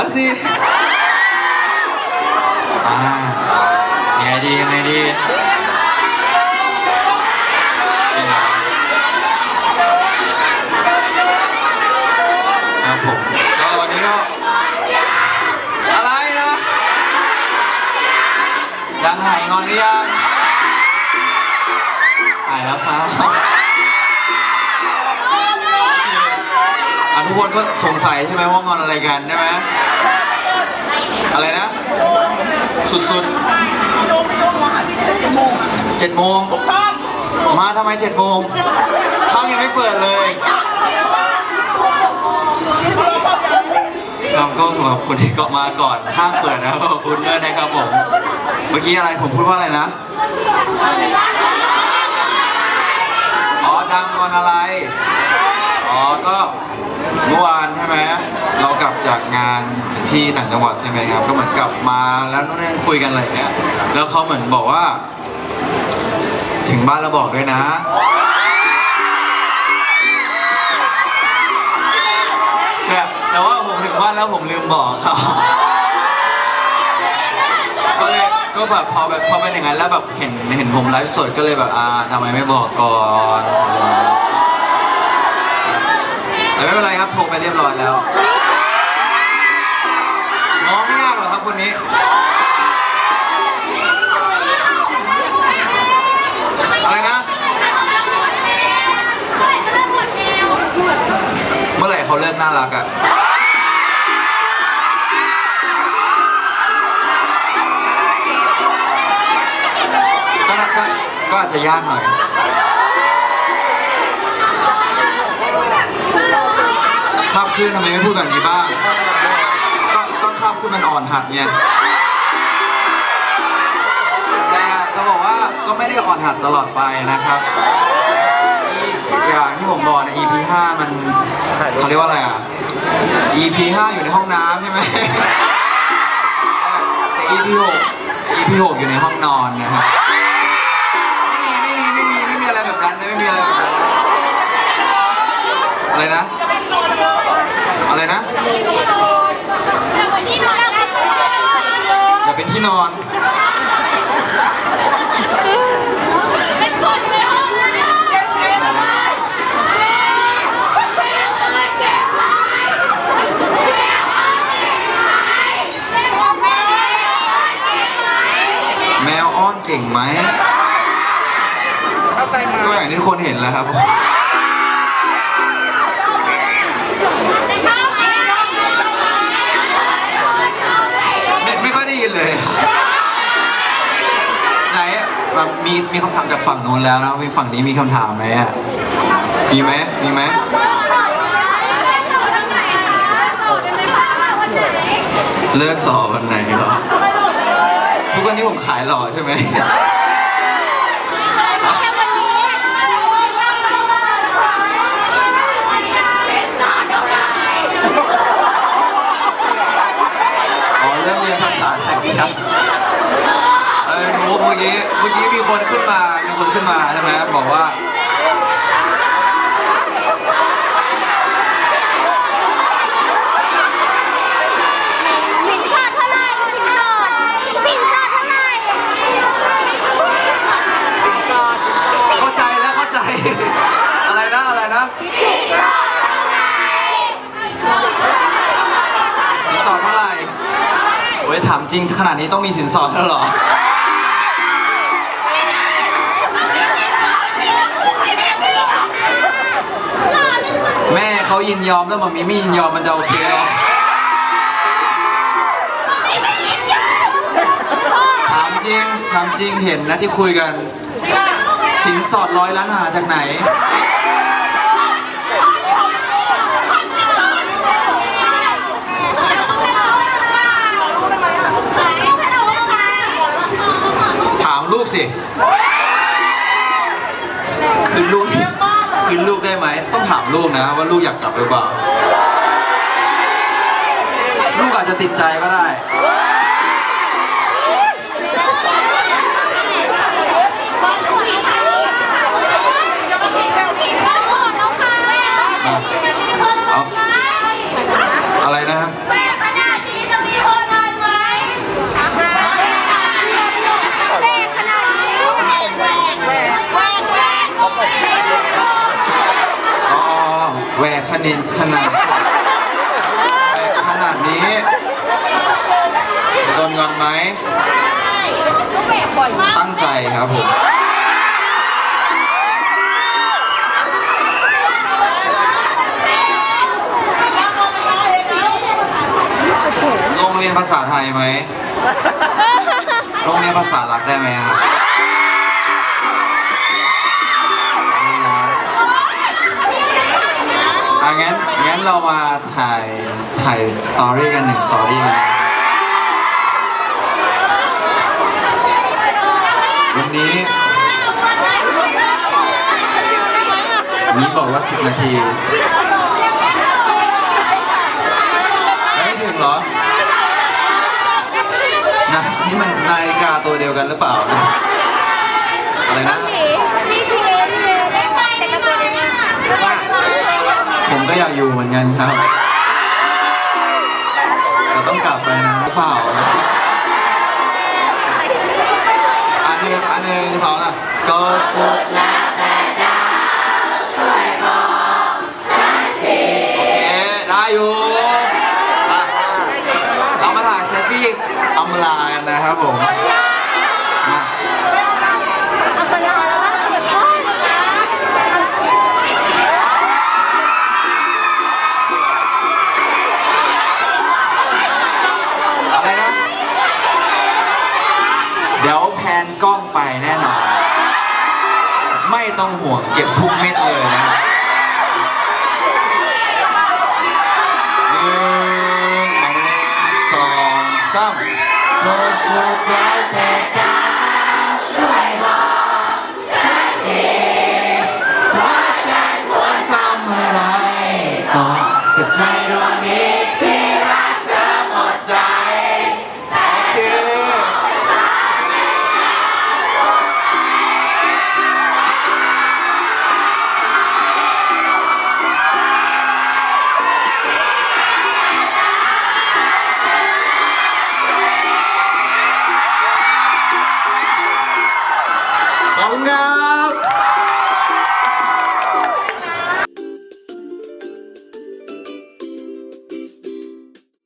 แล้วสิอ่ายังไงดียังไงดีนี่นะครับผมก็วันนี้ก็อะไรนะยังหายงอนหรือยังหายแล้วครับอะทุกคนก็สงสัยใช่ไหมว่างอนอะไรกันใช่ไหม อะไรนะ สุดๆเจ็ดโมงมาทำไมเจ็ดโมงห้องยังไม่เปิดเลยครับก็ขอบคุณที่เกาะมาก่อนห้างเปิดนะครับขอบคุณด้วยนะครับผมเมื่อกี้อะไรผมพูดว่าอะไรนะอ๋อดังงอนอะไร อ๋อก็ เมื่อวานใช่ไหมเรากลับจากงานที่ต่างจังหวัดใช่ไหมครับ ก็เหมือนกลับมาแล้วนู่นนี่คุยกันอะไรอย่างเงี้ย แล้วเขาเหมือนบอกว่า ถึงบ้านแล้วบอกด้วยนะ แต่แต่ว่าผมถึงบ้านแล้วผมลืมบอกเขาก็เลยก็แบบพอแบบพอเป็นอย่างนั้นแล้วแบบเห็นเห็นผมไลฟ์สดก็เลยแบบอ่าทำไมไม่บอกก่อน แต่ไม่เป็นไรครับโทรไปเรียบร้อยแล้วน้องไม่ยากหรอกครับคนนี้ อะไรนะ เมื่อไหร่เขาเลิกน่ารักอะก็น่าก็ก็อาจจะยากหน่อย คาบขึ้นทำไมไม่พูดแบบนี้บ้าง ก็ก็คาบขึ้นมันอ่อนหัดไงแต่จะบอกว่าก็ไม่ได้อ่อนหัดตลอดไปนะครับอีอย่างที่ผมบอกใน EP 5มันเขาเรียกว่าอะไรอะ EP 5อยู่ในห้องน้ำใช่ไหมแต่ EP 6 EP 6อยู่ในห้องนอนนะครับไม่มีไม่มีไม่มีไม่มีอะไรแบบนั้นไม่มีอะไรแบบนั้นอะไรนะ อะไรนะ อย่าเป็นที่นอนแมวอ้อนเก่งไหม ก็อย่างที่ทุกคนเห็นแหล้วครับ ยได้ยินเลยไหนอะแบบมีมีคำถามจากฝั่งนู้นแล้วนะมีฝั่งนี้มีคำถามไหมอะมีไหมมีไหมเลิกหล่อวันไหนเหรอทุกวันนี้ผมขายหล่อใช่ไหม อ๋อเริ่มเรียนภาษาไทย ครับเออรู้เมื่อกี้ เมื่อกี้มีคนขึ้นมา มีคนขึ้นมาใช่ไหมบอกว่า สินสอดเท่าไหร่สินสอดสินสอดเท่าไหร่ เข้าใจแล้วเข้าใจ อะไรนะอะไรนะสินสอดเท่าไหร่โอ้ย ถามจริงขนาดนี้ต้องมีสินสอดแล้วเหรอ แม่เขายินยอมแล้วมามีไม่ยินยอมมันจะโอเคเหรอถามจริงถามจริงเห็นนะที่คุยกัน สินสอดร้อยล้านหาจากไหน สิ คืนลูกคืนลูกได้ไหม ต้องถามลูกนะว่าลูกอยากกลับหรือเปล่า ลูกอาจจะติดใจก็ได้ เอาอะไรนะครับ แม่ขนาดนี้ ตั้งใจครับผมโรงเรียนภาษาไทยไหมโรงเรียนภาษาหลักได้ไหมครับอะงั้นงั้นเรามาถ่ายถ่ายสตอรี่กันหนึ่งสตอรี่กันนะวัน นี้บอกว่า10นาทียังไม่ถึงเหรอนะนี่มันนาฬิกาตัวเดียวกันหรือเปล่านะอะไรนะนี่พี่เอพี่เอได้ไหมแต่กระตัวนี้ผมก็อยากอยู่เหมือนกันครับแต่ต้องกลับไปนะหรือเปล่านะอันหนึ่งอันหนึ่งสองอะก็สุดแล้ว อยู่อะเรามาถ่ายเซลฟี่อำลากันนะครับผมมาเอะไรนะ เดี๋ยวแพนกล้องไปแน่นอน ไม่ต้องห่วงเก็บทุกเม็ดเลยนะ สามก็สุดแล้วแต่การช่วยบอกฉันทีว่าฉันควรทำอะไรต่อกับใจดวงนี้ที่รักเธอหมดใจ Oh, no.